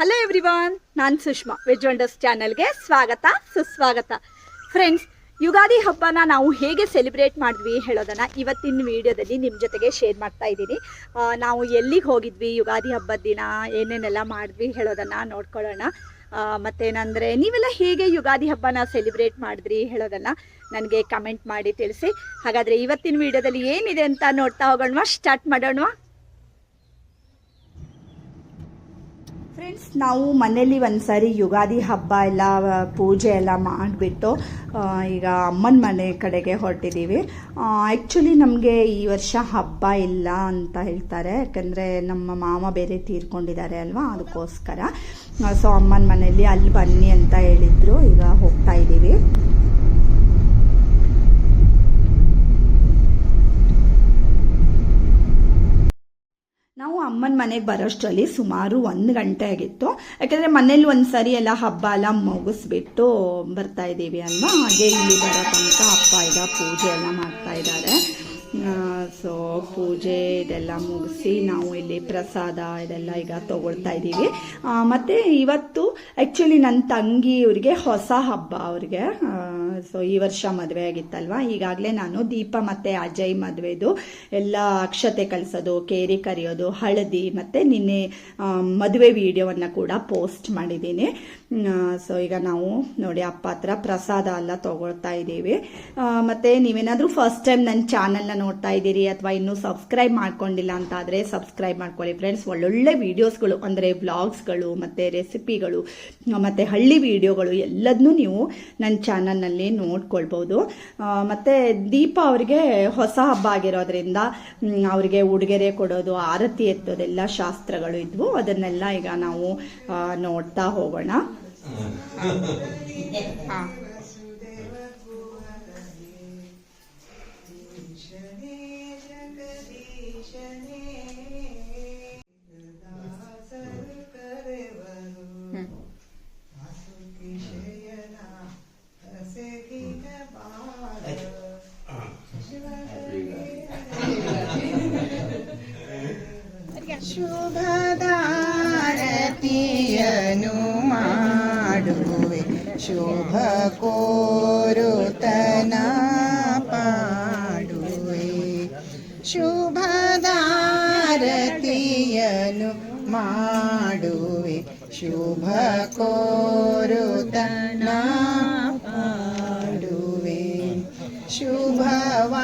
Hello everyone ನಾನು Sushma. Veg wonders ಚಾನಲ್ಗೆ ಸ್ವಾಗತ, ಸುಸ್ವಾಗತ. ಫ್ರೆಂಡ್ಸ್ ಯುಗಾದಿ ಹಬ್ಬನ ನಾವು ಹೇಗೆ ಸೆಲೆಬ್ರೇಟ್ ಮಾಡಿದ್ವಿ ಹೇಳೋದನ್ನ ಇವತ್ತಿನ ವಿಡಿಯೋದಲ್ಲಿ ನಿಮ್ಮ ಜೊತೆಗೆ ಶೇರ್ ಮಾಡ್ತಾ ಇದ್ದೀನಿ. ನಾವು ಎಲ್ಲಿಗೆ ಹೋಗಿದ್ವಿ, ಯುಗಾದಿ ಹಬ್ಬದ ದಿನ, ಏನೇನೆಲ್ಲ ಮಾಡಿದ್ವಿ ಹೇಳೋದನ್ನ ನೋಡ್ಕೊಳ್ಳೋಣ. ಮತ್ತೇನಂದರೆ, ನೀವೆಲ್ಲ ಹೇಗೆ ಯುಗಾದಿ ಹಬ್ಬನ ಸೆಲೆಬ್ರೇಟ್ ಮಾಡಿದ್ರಿ ಹೇಳೋದನ್ನ ನನಗೆ ಕಮೆಂಟ್ ಮಾಡಿ ತಿಳಿಸಿ. ಹಾಗಾದರೆ ಇವತ್ತಿನ ವಿಡಿಯೋದಲ್ಲಿ ಏನಿದೆ ಅಂತ ನೋಡ್ತಾ ಹೋಗೋಣವಾ ಸ್ಟಾರ್ಟ್ ಮಾಡೋಣವಾ? ಫ್ರೆಂಡ್ಸ್ ನಾವು ಮನೇಲಿ ಸಾರಿ ಯುಗಾದಿ ಹಬ್ಬ ಎಲ್ಲ ಪೂಜೆ ಎಲ್ಲ ಮಾಡಿಬಿಟ್ಟು ಈಗ ಅಮ್ಮನ ಮನೆ ಕಡೆಗೆ ಹೊರಟಿದ್ದೀವಿ. ಆ್ಯಕ್ಚುಲಿ ನಮಗೆ ಈ ವರ್ಷ ಹಬ್ಬ ಇಲ್ಲ ಅಂತ ಹೇಳ್ತಾರೆ. ಯಾಕಂದರೆ ನಮ್ಮ ಮಾಮ ಬೇರೆ ತೀರ್ಕೊಂಡಿದ್ದಾರೆ ಅಲ್ವಾ? ಅದಕ್ಕೋಸ್ಕರ. ಸೊ ಅಮ್ಮನ ಮನೆಯಲ್ಲಿ ಅಲ್ಲಿ ಬನ್ನಿ ಅಂತ ಹೇಳಿದ್ರು. ಈಗ ಹೋಗ್ತಾ ಇದ್ದೀವಿ ನಾವು ಅಮ್ಮನ ಮನೆಗೆ ಬರೋಷ್ಟರಲ್ಲಿ ಸುಮಾರು ಒಂದು ಗಂಟೆ ಆಗಿತ್ತು. ಯಾಕಂದರೆ ಮನೇಲಿ ಒಂದು ಸರಿ ಎಲ್ಲ ಹಬ್ಬ ಎಲ್ಲ ಮುಗಿಸ್ಬಿಟ್ಟು ಬರ್ತಾ ಇದ್ದೀವಿ ಅಲ್ವಾ? ಹಾಗೆ ಇಲ್ಲಿ ಬರೋ ತನಕ ಅಪ್ಪ ಈಗ ಪೂಜೆ ಎಲ್ಲ ಮಾಡ್ತಾ ಇದ್ದಾರೆ. ಸೊ ಪೂಜೆ ಇದೆಲ್ಲ ಮುಗಿಸಿ ನಾವು ಇಲ್ಲಿ ಪ್ರಸಾದ ಇದೆಲ್ಲ ಈಗ ತಗೊಳ್ತಾ ಇದ್ದೀವಿ. ಮತ್ತು ಇವತ್ತು ಆ್ಯಕ್ಚುಲಿ ನನ್ನ ತಂಗಿ ಇವ್ರಿಗೆ ಹೊಸ ಹಬ್ಬ ಅವ್ರಿಗೆ. ಸೊ ಈ ವರ್ಷ ಮದುವೆ ಆಗಿತ್ತಲ್ವಾ? ಈಗಾಗಲೇ ನಾನು ದೀಪ ಮತ್ತು ಅಜಯ್ ಮದುವೆದು ಎಲ್ಲ ಅಕ್ಷತೆ ಕಲಿಸೋದು ಕೇರಿ ಕರೆಯೋದು, ಹಳದಿ ಮತ್ತು ನಿನ್ನೆ ಮದುವೆ ವಿಡಿಯೋವನ್ನು ಕೂಡ ಪೋಸ್ಟ್ ಮಾಡಿದ್ದೀನಿ. ಸೊ ಈಗ ನಾವು ನೋಡಿ ಅಪ್ಪ ಹತ್ರ ಪ್ರಸಾದ ಎಲ್ಲ ತೊಗೊಳ್ತಾ ಇದ್ದೀವಿ. ಮತ್ತೆ ನೀವೇನಾದರೂ ಫಸ್ಟ್ ಟೈಮ್ ನನ್ನ ಚಾನಲ್ನ ನೋಡ್ತಾ ಇದ್ದೀರಿ ಅಥವಾ ಇನ್ನೂ ಸಬ್ಸ್ಕ್ರೈಬ್ ಮಾಡ್ಕೊಂಡಿಲ್ಲ ಅಂತ ಆದರೆ ಸಬ್ಸ್ಕ್ರೈಬ್ ಮಾಡ್ಕೊಳ್ಳಿ ಫ್ರೆಂಡ್ಸ್ ಒಳ್ಳೊಳ್ಳೆ ವೀಡಿಯೋಸ್ಗಳು ಅಂದರೆ ಬ್ಲಾಗ್ಸ್ಗಳು ಮತ್ತು ರೆಸಿಪಿಗಳು ಮತ್ತು ಹಳ್ಳಿ ವೀಡಿಯೋಗಳು ಎಲ್ಲದನ್ನೂ ನೀವು ನನ್ನ ಚಾನಲ್ನಲ್ಲಿ ನೋಡ್ಕೊಳ್ಬೋದು. ಮತ್ತು ದೀಪ ಅವರಿಗೆ ಹೊಸ ಹಬ್ಬ ಆಗಿರೋದ್ರಿಂದ ಅವರಿಗೆ ಉಡುಗೆರೆ ಕೊಡೋದು ಆರತಿ ಎತ್ತೋದೆಲ್ಲ ಶಾಸ್ತ್ರಗಳು ಇದ್ವು. ಅದನ್ನೆಲ್ಲ ಈಗ ನಾವು ನೋಡ್ತಾ ಹೋಗೋಣ. ಶುಭದಾರತಿಯನು ಮಾಡುವೆ ಶುಭ ಕೋರುತನ ಪಾಡುವೆ ಶುಭದಾರತಿಯನು ಮಾಡುವೆ ಶುಭ ಕೋರುತನ ಪಾಡುವೆ ಶುಭವಾಗಲಿ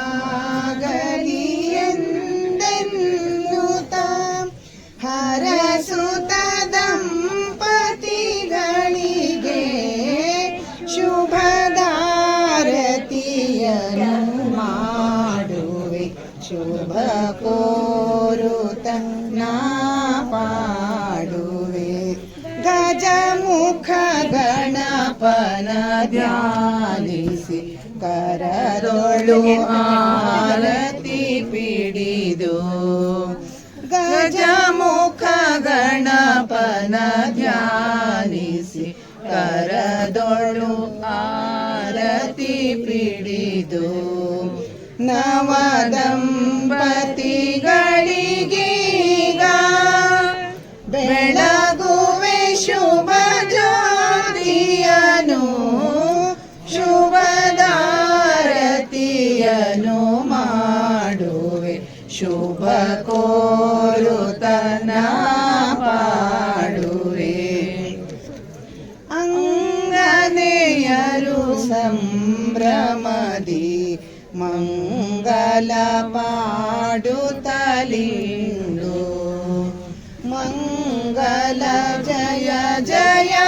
ಗಣಪನ ಧ್ಯಾನಿಸಿ ಕರದೊಳು ಆರತಿ ಪಿಡಿದು ಗಜಮುಖ ಗಣಪನ ಧ್ಯಾನಿಸಿ ಕರದೊಳು ಆರತಿ ಪಿಡಿದು ನವದಂಪತಿಗಳಿಗೀಗ ಬೆಳಗುವೆ ಕೋರುತನ ಪಾಡುವೆ ಅಂಗನೆಯರು ಸಂಭ್ರಮದಿ ಮಂಗಲ ಪಾಡುತ್ತಲಿಂದು ಮಂಗಲ ಜಯ ಜಯವೆಂದು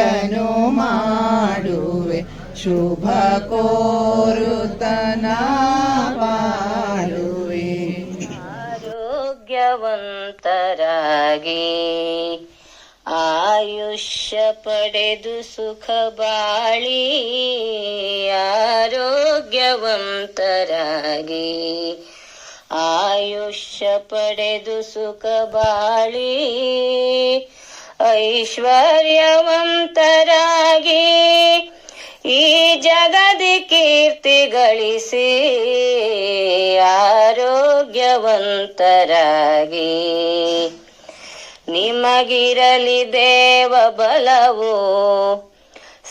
ಶುಭದಾರತಿಯನು ಮಾಡುವೆ. ಶುಭ ಕೋರುತನ ಪಾಡುವೆ ಆರೋಗ್ಯವಂತರಾಗಿ ಆಯುಷ್ಯ ಪಡೆದು ಸುಖ ಬಾಳಿ ಆರೋಗ್ಯವಂತರಾಗಿ ಆಯುಷ್ಯ ಪಡೆದು ಸುಖ ಬಾಳಿ ಐಶ್ವರ್ಯವಂತರಾಗಿ ಈ ಜಗದಿ ಕೀರ್ತಿ ಗಳಿಸಿ ಆರೋಗ್ಯವಂತರಾಗಿ. ನಿಮಗಿರಲಿ ದೇವ ಬಲವು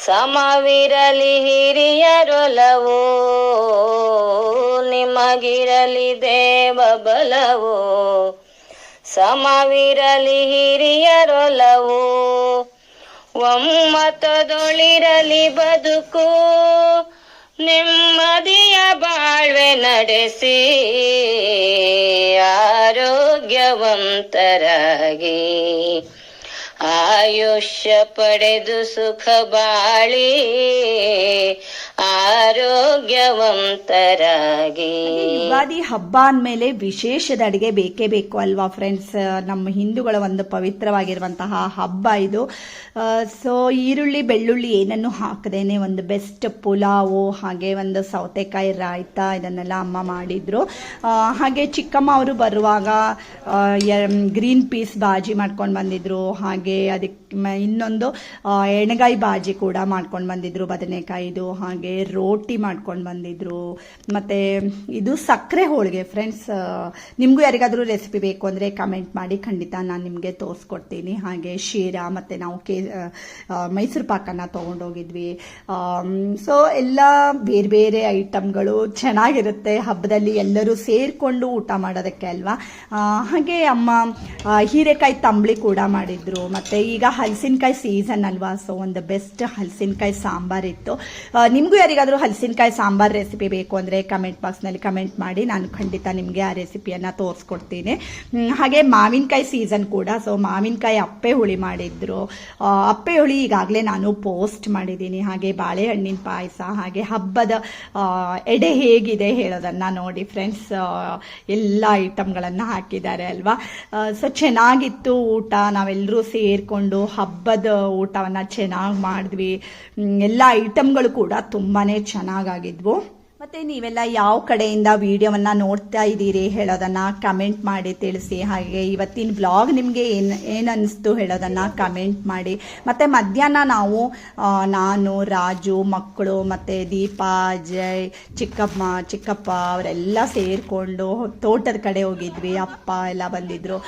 ಸಮವಿರಲಿ ಹಿರಿಯರೊಲವು. ನಿಮಗಿರಲಿ ದೇವ ಬಲವು ಸಮವಿರಲಿ ಹಿರಿಯರೊಲವು ಒಮ್ಮತದೊಳಿರಲಿ ಬದುಕು ನೆಮ್ಮದಿಯ ಬಾಳ್ವೆ ನಡೆಸಿ ಆರೋಗ್ಯವಂತರಾಗಿ. ಆಯುಷ್ಯ ಪಡೆದು ಸುಖ ಬಾಳಿ, ಆರೋಗ್ಯವಂತರಾಗಿ. ಯುಗಾದಿ ಹಬ್ಬ ಅಂದಮೇಲೆ ವಿಶೇಷದ ಅಡಿಗೆ ಬೇಕೇ ಬೇಕು ಅಲ್ವಾ ಫ್ರೆಂಡ್ಸ್ ನಮ್ಮ ಹಿಂದೂಗಳ ಒಂದು ಪವಿತ್ರವಾಗಿರುವಂತಹ ಹಬ್ಬ ಇದು. ಸೊ ಈರುಳ್ಳಿ, ಬೆಳ್ಳುಳ್ಳಿ ಏನನ್ನು ಹಾಕದೇನೆ ಒಂದು ಬೆಸ್ಟ್ ಪುಲಾವು, ಹಾಗೆ ಒಂದು ಸೌತೆಕಾಯಿ ರಾಯ್ತ ಇದನ್ನೆಲ್ಲ ಅಮ್ಮ ಮಾಡಿದ್ರು. ಹಾಗೆ ಚಿಕ್ಕಮ್ಮ ಅವರು ಬರುವಾಗ ಗ್ರೀನ್ ಪೀಸ್ ಬಾಜಿ ಮಾಡ್ಕೊಂಡು ಬಂದಿದ್ರು, ಹಾಗೆ ಅದಕ್ಕೆ ಮ- ಇನ್ನೊಂದು ಎಣಗಾಯಿ ಬಾಜಿ ಕೂಡ ಮಾಡ್ಕೊಂಡು ಬಂದಿದ್ರು, ಬದನೆಕಾಯಿದು, ಹಾಗೆ ರೋಟಿ ಮಾಡ್ಕೊಂಡು ಬಂದಿದ್ರು. ಮತ್ತೆ ಇದು ಸಕ್ಕರೆ ಹೋಳಿಗೆ ಫ್ರೆಂಡ್ಸ್ ನಿಮಗೂ ಯಾರಿಗಾದರೂ ರೆಸಿಪಿ ಬೇಕು ಅಂದರೆ ಕಮೆಂಟ್ ಮಾಡಿ, ಖಂಡಿತ ನಾನು ನಿಮಗೆ ತೋರಿಸ್ಕೊಡ್ತೀನಿ. ಹಾಗೆ ಶೀರಾ ಮತ್ತೆ ನಾವು ಕೇ ಮೈಸೂರು ಪಾಕನ್ನ ತಗೊಂಡೋಗಿದ್ವಿ. ಸೊ ಎಲ್ಲ ಬೇರೆ ಬೇರೆ ಐಟಮ್ಗಳು ಚೆನ್ನಾಗಿರುತ್ತೆ. ಹಬ್ಬದಲ್ಲಿ ಎಲ್ಲರೂ ಸೇರಿಕೊಂಡು ಊಟ ಮಾಡೋದಕ್ಕೆ ಅಲ್ವಾ? ಹಾಗೆ ಅಮ್ಮ ಹೀರೆಕಾಯಿ ತಂಬಳಿ ಕೂಡ ಮಾಡಿದ್ರು. ಮತ್ತು ಈಗ ಹಲಸಿನಕಾಯಿ ಸೀಸನ್ ಅಲ್ವಾ? ಸೊ ಒಂದು ಬೆಸ್ಟ್ ಹಲಸಿನಕಾಯಿ ಸಾಂಬಾರಿತ್ತು ಇತ್ತು. ನಿಮಗೂ ಯಾರಿಗಾದರೂ ಹಲಸಿನಕಾಯಿ ಸಾಂಬಾರ್ ರೆಸಿಪಿ ಬೇಕು ಅಂದರೆ ಕಮೆಂಟ್ ಬಾಕ್ಸ್ನಲ್ಲಿ ಕಮೆಂಟ್ ಮಾಡಿ. ನಾನು ಖಂಡಿತ ನಿಮಗೆ ಆ ರೆಸಿಪಿಯನ್ನು ತೋರಿಸ್ಕೊಡ್ತೀನಿ. ಹಾಗೆ ಮಾವಿನಕಾಯಿ ಸೀಸನ್ ಕೂಡ. ಸೊ ಮಾವಿನಕಾಯಿ ಅಪ್ಪೆ ಹುಳಿ ಮಾಡಿದ್ರು. ಅಪ್ಪೆ ಹುಳಿ ಈಗಾಗಲೇ ನಾನು ಪೋಸ್ಟ್ ಮಾಡಿದ್ದೀನಿ. ಹಾಗೆ ಬಾಳೆಹಣ್ಣಿನ ಪಾಯಸ, ಹಾಗೆ ಹಬ್ಬದ ಎಡೆ ಹೇಗಿದೆ ಹೇಳೋದನ್ನು ನೋಡಿ ಫ್ರೆಂಡ್ಸ್ ಎಲ್ಲ ಐಟಮ್ಗಳನ್ನು ಹಾಕಿದ್ದಾರೆ ಅಲ್ವಾ? ಸೊ ಚೆನ್ನಾಗಿತ್ತು ಊಟ. ನಾವೆಲ್ಲರೂ ಸೇರಿಕೊಂಡು ಹಬ್ಬದ ಊಟವನ್ನು ಚೆನ್ನಾಗಿ ಮಾಡಿದ್ವಿ. ಎಲ್ಲ ಐಟಮ್ಗಳು ಕೂಡ ತುಂಬಾ ಚೆನ್ನಾಗಾಗಿದ್ವು. ಮತ್ತೆ ನೀವೆಲ್ಲ ಯಾವ ಕಡೆಯಿಂದ ವಿಡಿಯೋವನ್ನ ನೋಡ್ತಾ ಇದ್ದೀರಿ ಹೇಳೋದನ್ನ ಕಮೆಂಟ್ ಮಾಡಿ ತಿಳಿಸಿ. ಹಾಗೆ ಇವತ್ತಿನ ಬ್ಲಾಗ್ ನಿಮಗೆ ಏನು ಏನು ಅನ್ನಿಸ್ತು ಹೇಳೋದನ್ನ ಕಮೆಂಟ್ ಮಾಡಿ. ಮತ್ತೆ ಮಧ್ಯಾಹ್ನ ನಾವು ನಾನು, ರಾಜು, ಮಕ್ಕಳು, ಮತ್ತೆ ದೀಪ, ಅಜಯ್, ಚಿಕ್ಕಮ್ಮ, ಚಿಕ್ಕಪ್ಪ ಅವರೆಲ್ಲ ಸೇರಿಕೊಂಡು ತೋಟದ ಕಡೆ ಹೋಗಿದ್ವಿ. ಅಪ್ಪ ಎಲ್ಲ ಬಂದಿದ್ರು.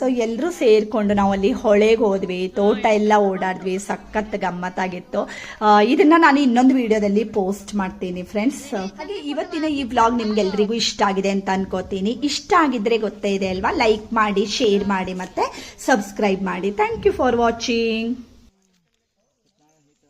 ಸೊ ಎಲ್ಲರೂ ಸೇರಿಕೊಂಡು ನಾವು ಅಲ್ಲಿ ಹೊಳೆಗೆ ಹೋದ್ವಿ. ತೋಟ ಎಲ್ಲ ಓಡಾಡಿದ್ವಿ. ಸಖತ್ ಗಮ್ಮತ್ತಾಗಿತ್ತು. ಇದನ್ನ ನಾನು ಇನ್ನೊಂದು ವಿಡಿಯೋದಲ್ಲಿ ಪೋಸ್ಟ್ ಮಾಡ್ತೀನಿ. ಫ್ರೆಂಡ್ಸ್ ಹಾಗೆ ಇವತ್ತಿನ ಈ ವ್ಲಾಗ್ ನಿಮ್ಗೆಲ್ರಿಗೂ ಇಷ್ಟ ಆಗಿದೆ ಅಂತ ಅನ್ಕೋತೀನಿ. ಇಷ್ಟ ಆಗಿದ್ರೆ ಗೊತ್ತೇ ಇದೆ ಅಲ್ವಾ? ಲೈಕ್ ಮಾಡಿ ಶೇರ್ ಮಾಡಿ ಮತ್ತೆ ಸಬ್ಸ್ಕ್ರೈಬ್ ಮಾಡಿ. Thank you for watching